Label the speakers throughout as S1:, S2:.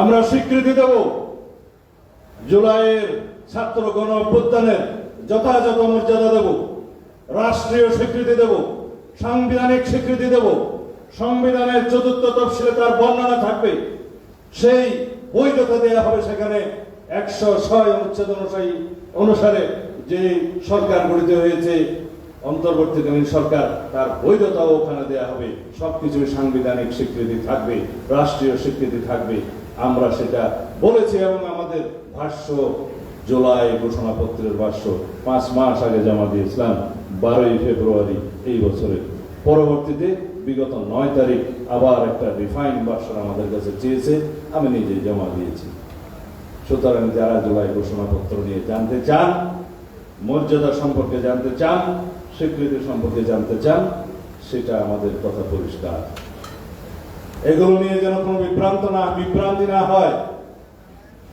S1: আমরা স্বীকৃতি দেব। জুলাইয়ের ছাত্র গণ অভ্যুত্থানের যথাযথ মর্যাদা দেব। রাষ্ট্রীয় স্বীকৃতি দেব। সাংবিধানিক স্বীকৃতি দেব। সংবিধানের চতুর্থ তফসিলে তার বর্ণনা থাকবে। সেই বৈধতা দেওয়া হবে সেখানে একশো ছয় অনুচ্ছেদ অনুযায়ী অনুসারে যে সরকার গঠিত হয়েছে, অন্তর্বর্তীকালীন সরকার, তার বৈধতাও ওখানে দেওয়া হবে। সবকিছু সাংবিধানিক স্বীকৃতি থাকবে, রাষ্ট্রীয় স্বীকৃতি থাকবে। আমরা সেটা বলেছি এবং আমাদের ভাষ্য, জুলাই ঘোষণাপত্রের ভাষ্য, পাঁচ মাস আগে জমা দিয়েছিলাম বারোই ফেব্রুয়ারি এই বছরের পরবর্তীতে বিগত নয় তারিখ আবার একটা রিফাইন ভার্সন আমাদের কাছে চেয়েছে, আমি নিজে জমা দিয়েছি। সুতরাং যারা জুলাই ঘোষণাপত্র নিয়ে জানতে চান, মর্যাদা সম্পর্কে জানতে চান, স্বীকৃতি সম্পর্কে জানতে চান, সেটা আমাদের কথা পরিষ্কার। এগুলো নিয়ে যেন কোনো বিভ্রান্ত না, বিভ্রান্তি না হয়।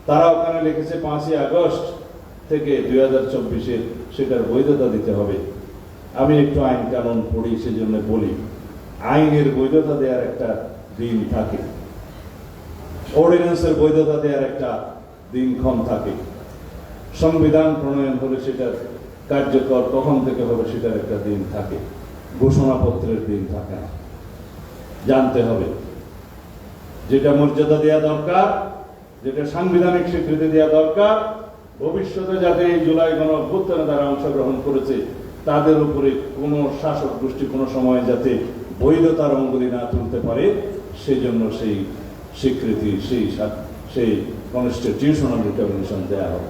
S1: তারা ওখানে লিখেছে পাঁচই আগস্ট থেকে দুই হাজার চব্বিশের সেটার বৈধতা দিতে হবে। আমি একটু আইন কানুন পড়ি, সেজন্য বলি। আইনের বৈধতা দেওয়ার একটা দিন থাকে। অর্ডিন্যান্সের বৈধতা দেওয়ার একটা দিনক্ষণ থাকে। সংবিধান প্রণয়ন হলে সেটার কার্যকর কখন থেকে হবে সেটার একটা দিন থাকে। ঘোষণাপত্রের দিন থাকে না। জানতে হবে। যেটা মর্যাদা দেওয়া দরকার, যেটা সাংবিধানিক স্বীকৃতি দেওয়া দরকার, ভবিষ্যতে যাতে এই জুলাই গণ অভ্যুত্থানে তারা অংশগ্রহণ করেছে, তাদের উপরে কোনো শাসক গোষ্ঠী কোনো সময় যাতে বৈধতার অঙ্গলি না তুলতে পারে, সেজন্য সেই স্বীকৃতি, সেই সেই কনস্টিটিউশনাল ডিটারমিনেশন দেওয়া হবে